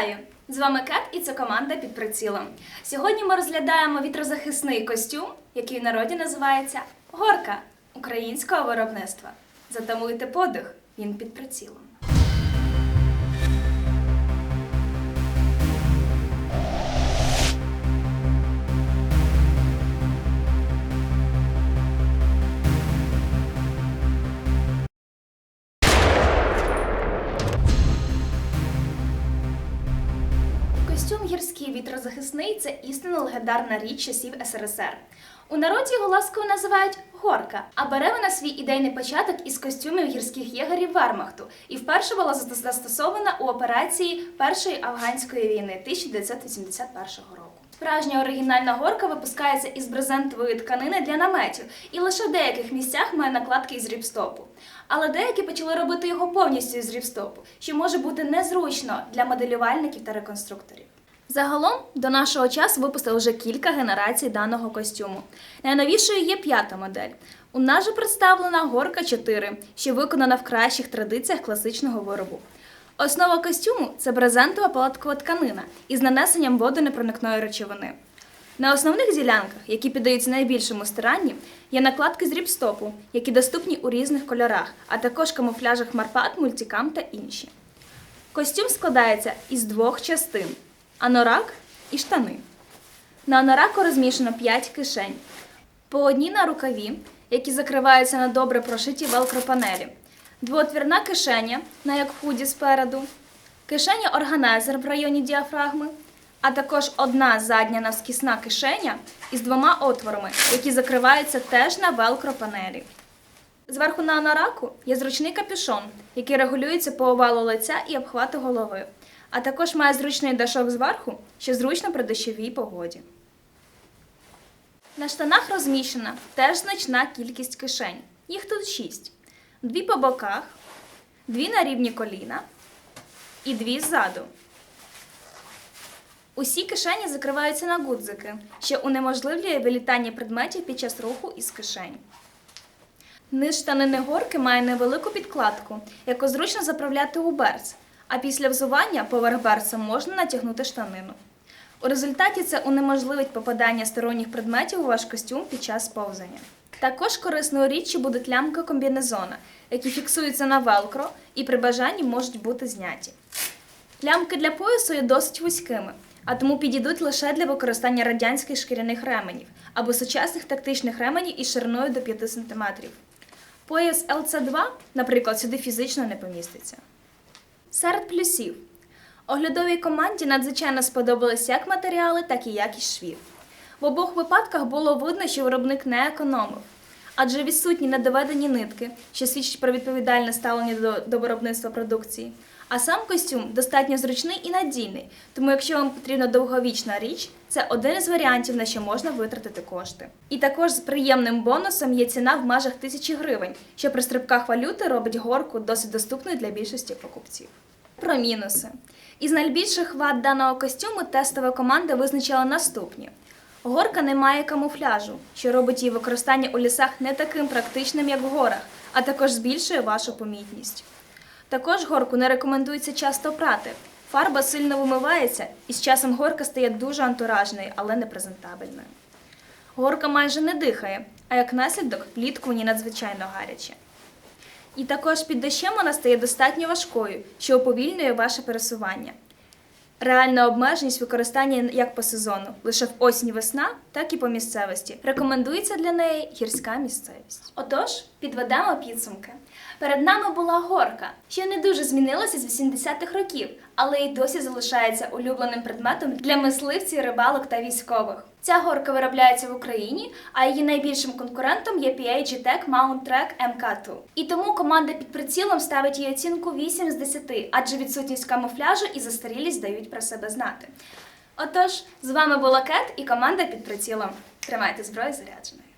Вітаю! З вами Кет і це команда під прицілом. Сьогодні ми розглядаємо вітрозахисний костюм, який в народі називається Горка українського виробництва. Затамуйте подих, він під прицілом. Вітрозахисний це істинно легендарна річ часів СРСР. У народі його ласково називають горка, а бере вона свій ідейний початок із костюмів гірських єгерів Вермахту і вперше була застосована у операції Першої афганської війни 1981 року. Справжня оригінальна горка випускається із брезентової тканини для наметів і лише в деяких місцях має накладки із ріпстопу. Але деякі почали робити його повністю із ріпстопу, що може бути незручно для моделювальників та реконструкторів. Загалом до нашого часу випустили вже кілька генерацій даного костюму. Найновішою є п'ята модель. У нас же представлена горка 4, що виконана в кращих традиціях класичного виробу. Основа костюму це брезентова палаткова тканина із нанесенням водонепроникної речовини. На основних ділянках, які піддаються найбільшому старанні, є накладки з ріпстопу, які доступні у різних кольорах, а також камуфляжах Марпат, мультикам та інші. Костюм складається із двох частин: анорак і штани. На анораку розміщено 5 кишень, по одній на рукаві, які закриваються на добре прошиті велкропанелі, двоотвірна кишеня, на як худі спереду, кишеня органайзер в районі діафрагми, а також одна задня навскісна кишеня із двома отворами, які закриваються теж на велкропанелі. Зверху на анараку є зручний капюшон, який регулюється по овалу лиця і обхвату голови, а також має зручний дашок зверху, що зручно при дощовій погоді. На штанах розміщена теж значна кількість кишень. Їх тут шість: дві по боках, дві на рівні коліна і дві ззаду. Усі кишені закриваються на гудзики, що унеможливлює вилітання предметів під час руху із кишень. Низ штанини горки має невелику підкладку, яку зручно заправляти у берц, а після взування поверх берца можна натягнути штанину. У результаті це унеможливить попадання сторонніх предметів у ваш костюм під час повзання. Також корисною річчю будуть лямки комбінезона, які фіксуються на велкро і при бажанні можуть бути зняті. Лямки для поясу є досить вузькими, а тому підійдуть лише для використання радянських шкіряних ременів або сучасних тактичних ременів із шириною до 5 см. Пояс LC2, наприклад, сюди фізично не поміститься. Серед плюсів. Оглядовій команді надзвичайно сподобались як матеріали, так і якість швів. В обох випадках було видно, що виробник не економив, адже відсутні недоведені нитки, що свідчить про відповідальне ставлення до, до виробництва продукції. А сам костюм достатньо зручний і надійний, тому якщо вам потрібна довговічна річ, це один із варіантів, на що можна витратити кошти. І також з приємним бонусом є ціна в межах тисячі гривень, що при стрибках валюти робить горку досить доступною для більшості покупців. Про мінуси. Із найбільших вад даного костюму тестова команда визначила наступні: горка не має камуфляжу, що робить її використання у лісах не таким практичним, як в горах, а також збільшує вашу помітність. Також горку не рекомендується часто прати. Фарба сильно вимивається, і з часом горка стає дуже антуражною, але не презентабельною. Горка майже не дихає, а як наслідок влітку в ній надзвичайно гаряче. І також під дощем вона стає достатньо важкою, що уповільнює ваше пересування. Реальна обмеженість використання як по сезону, лише в осінь весна, так і по місцевості. Рекомендується для неї гірська місцевість. Отож, підведемо підсумки. Перед нами була горка, що не дуже змінилася з 80-х років, але й досі залишається улюбленим предметом для мисливців, рибалок та військових. Ця горка виробляється в Україні, а її найбільшим конкурентом є PAG Tech Mount Trek MK2. І тому команда під прицілом ставить їй оцінку 8 з 10, адже відсутність камуфляжу і застарілість дають про себе знати. Отож, з вами була Кет і команда під прицілом. Тримайте зброю зарядженою.